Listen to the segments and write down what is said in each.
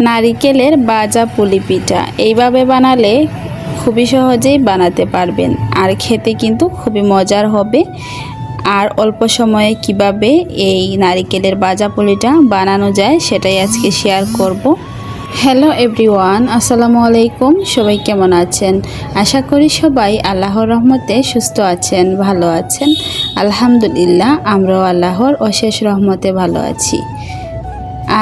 নারিকেলের বাজা পুলি পিঠা। এইভাবে বানালে খুবই সহজেই বানাতে পারবেন। আর খেতে কিন্তু খুবই মজার হবে। আর অল্প সময়ে কীভাবে এই নারিকেলের বাজা পুলিটা বানানো যায় সেটাই আজকে শেয়ার করব। হ্যালো এভরিওয়ান আসসালামু আলাইকুম। সবাই কেমন আছেন? আশা করি সবাই আল্লাহর রহমতে সুস্থ আছেন, ভালো আছেন। আলহামদুলিল্লাহ, আমরাও আল্লাহর অশেষ রহমতে ভালো আছি।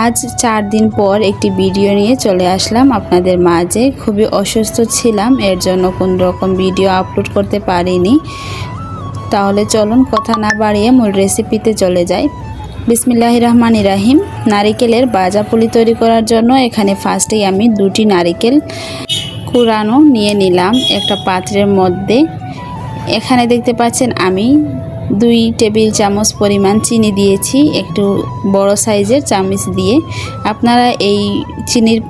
আজ চার দিন পর একটি ভিডিও নিয়ে চলে আসলাম আপনাদের মাঝে। খুবই অসুস্থ ছিলাম, এর জন্য কোনো রকম ভিডিও আপলোড করতে পারিনি। তাহলে চলুন কথা না বাড়িয়ে মূল রেসিপিতে চলে যাই। বিসমিল্লাহ রহমান ইরাহিম নারিকেলের বাজা পুলি তৈরি করার জন্য এখানে ফার্স্টেই আমি দুটি নারিকেল কুড়ানো নিয়ে নিলাম একটা পাত্রের মধ্যে। এখানে দেখতে পাচ্ছেন আমি দুই টেবিল চামচ পরিমাণ চিনি দিয়েছি, একটু বড় সাইজের চামচ দিয়ে। আপনারা এই চিনির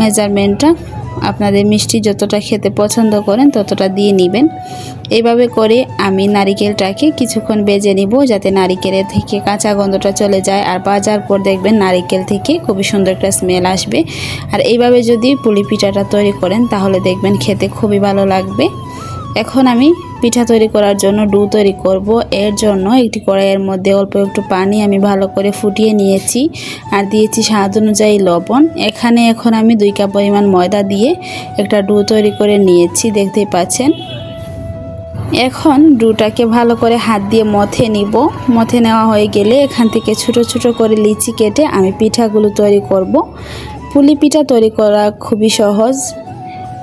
মেজারমেন্টটা আপনাদের মিষ্টি যতটা খেতে পছন্দ করেন ততটা দিয়ে নেবেন। এইভাবে করে আমি নারিকেলটাকে কিছুক্ষণ বেজে নিব যাতে নারিকেলের থেকে কাঁচা গন্ধটা চলে যায়। আর বাজার পর দেখবেন নারিকেল থেকে খুবই সুন্দর একটা স্মেল আসবে। আর এইভাবে যদি পুলি পিঠাটা তৈরি করেন তাহলে দেখবেন খেতে খুবই ভালো লাগবে। এখন আমি পিঠা তৈরি করার জন্য ডু তৈরি করব। এর জন্য একটি কড়াইয়ের মধ্যে অল্প একটু পানি আমি ভালো করে ফুটিয়ে নিয়েছি আর দিয়েছি স্বাদ অনুযায়ী লবণ। এখানে এখন আমি দুই কাপ পরিমাণ ময়দা দিয়ে একটা ডু তৈরি করে নিয়েছি, দেখতেই পাচ্ছেন। এখন ডুটাকে ভালো করে হাত দিয়ে মথে নিব। মথে নেওয়া হয়ে গেলে এখান থেকে ছোট ছোট করে লিচি কেটে আমি পিঠাগুলো তৈরি করব। পুলি পিঠা তৈরি করা খুবই সহজ।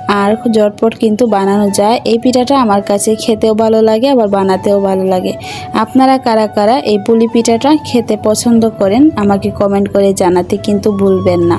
আর জটপট কিন্তু বানানো যায়। এই পিঠাটা আমার কাছে খেতেও ভালো লাগে, আবার বানাতেও ভালো লাগে। আপনারা কারা কারা এই পুলি পিঠাটা খেতে পছন্দ করেন, আমাকে কমেন্ট করে জানাতে কিন্তু ভুলবেন না।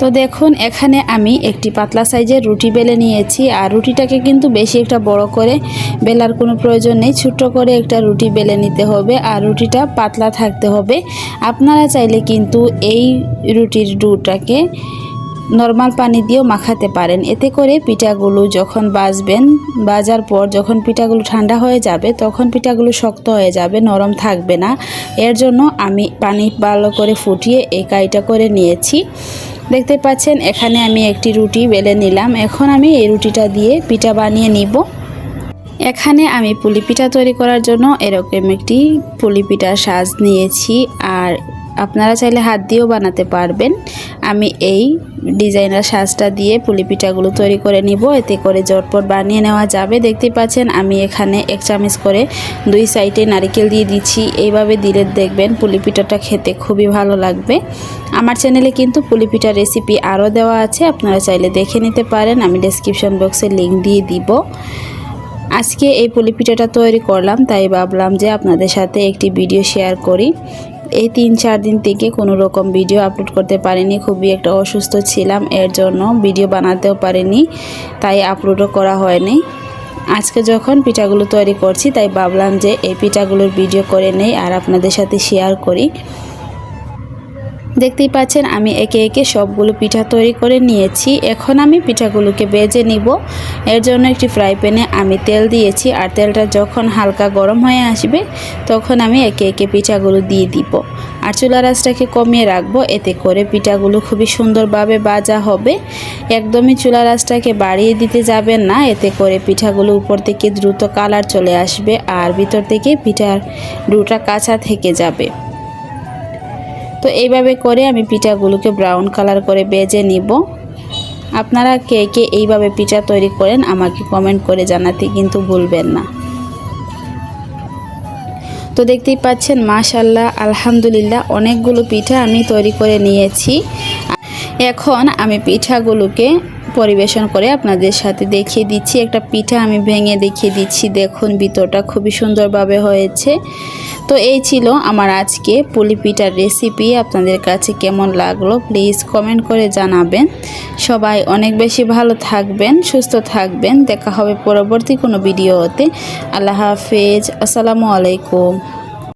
তো দেখুন, এখানে আমি একটি পাতলা সাইজের রুটি বেলে নিয়েছি। আর রুটিটাকে কিন্তু বেশি একটা বড় করে বেলার কোনো প্রয়োজন নেই। ছোট্ট করে একটা রুটি বেলে নিতে হবে আর রুটিটা পাতলা থাকতে হবে। আপনারা চাইলে কিন্তু এই রুটির ডুটাকে নর্মাল পানি দিয়েও মাখাতে পারেন। এতে করে পিঠাগুলো যখন বাজবেন, বাজার পর যখন পিঠাগুলো ঠান্ডা হয়ে যাবে, তখন পিঠাগুলো শক্ত হয়ে যাবে, নরম থাকবে না। এর জন্য আমি পানি ভালো করে ফুটিয়ে এই কাইটা করে নিয়েছি। দেখতে পাচ্ছেন, এখানে আমি একটি রুটি বেলে নিলাম। এখন আমি এই রুটিটা দিয়ে পিঠা বানিয়ে নিব। এখানে আমি পুলি পিঠা তৈরি করার জন্য এরকম একটি পুলি পিঠার সাজ নিয়েছি। আর আপনারা চাইলে হাত দিয়েও বানাতে পারবেন। আমি এই ডিজাইনার সাজটা দিয়ে পুলি পিঠাগুলো তৈরি করে নিব। এতে করে জটপট বানিয়ে নেওয়া যাবে। দেখতে পাচ্ছেন, আমি এখানে এক চামচ করে দুই সাইডে নারিকেল দিয়ে দিচ্ছি। এইভাবে দিলে দেখবেন পুলি পিঠাটা খেতে খুবই ভালো লাগবে। আমার চ্যানেলে কিন্তু পুলি পিঠার রেসিপি আরও দেওয়া আছে। আপনারা চাইলে দেখে নিতে পারেন। আমি ডেসক্রিপশন বক্সে লিঙ্ক দিয়ে দিব। আজকে এই পুলি পিঠাটা তৈরি করলাম, তাই ভাবলাম যে আপনাদের সাথে একটি ভিডিও শেয়ার করি। এই তিন চার দিন থেকে কোনো রকম ভিডিও আপলোড করতে পারিনি। খুবই একটা অসুস্থ ছিলাম, এর জন্য ভিডিও বানাতেও পারিনি, তাই আপলোডও করা হয়নি। আজকে যখন পিঠাগুলো তৈরি করছি, তাই ভাবলাম যে এই পিঠাগুলোর ভিডিও করে নেই আর আপনাদের সাথে শেয়ার করি। দেখতেই পাচ্ছেন, আমি একে একে সবগুলো পিঠা তৈরি করে নিয়েছি। এখন আমি পিঠাগুলোকে বেজে নিব। এর জন্য একটি ফ্রাই প্যানে আমি তেল দিয়েছি আর তেলটা যখন হালকা গরম হয়ে আসবে, তখন আমি একে একে পিঠাগুলো দিয়ে দিব। আর চুলা রাসটাকে কমিয়ে রাখব, এতে করে পিঠাগুলো খুবই সুন্দরভাবে বাজা হবে। একদমই চুলা রাসটাকে বাড়িয়ে দিতে যাবেন না, এতে করে পিঠাগুলো উপর থেকে দ্রুত কালার চলে আসবে আর ভিতর থেকে পিঠার ডুটা কাঁচা থেকে যাবে। তো এইভাবে করে আমি পিঠাগুলোকে ব্রাউন কালার করে বেজে নিব। আপনারা কে কে এইভাবে পিঠা তৈরি করেন আমাকে কমেন্ট করে জানাতে কিন্তু ভুলবেন না। তো দেখতেই পাচ্ছেন মাশাল্লাহ আলহামদুলিল্লাহ, অনেকগুলো পিঠা আমি তৈরি করে নিয়েছি। এখন আমি পিঠাগুলোকে পরিবেশন করে আপনাদের সাথে দেখিয়ে দিচ্ছি। একটা পিঠা আমি ভেঙে দেখিয়ে দিচ্ছি। দেখুন, ভিতরটা খুবই সুন্দরভাবে হয়েছে। তো এই ছিল আমার আজকে পুলি পিঠার রেসিপি আপনাদের কাছে কেমন লাগল প্লিজ কমেন্ট করে জানাবেন। সবাই অনেক বেশি ভালো থাকবেন, সুস্থ থাকবেন। দেখা হবে পরবর্তী কোনো ভিডিওতে আল্লাহ হাফেজ। আসসালামু আলাইকুম।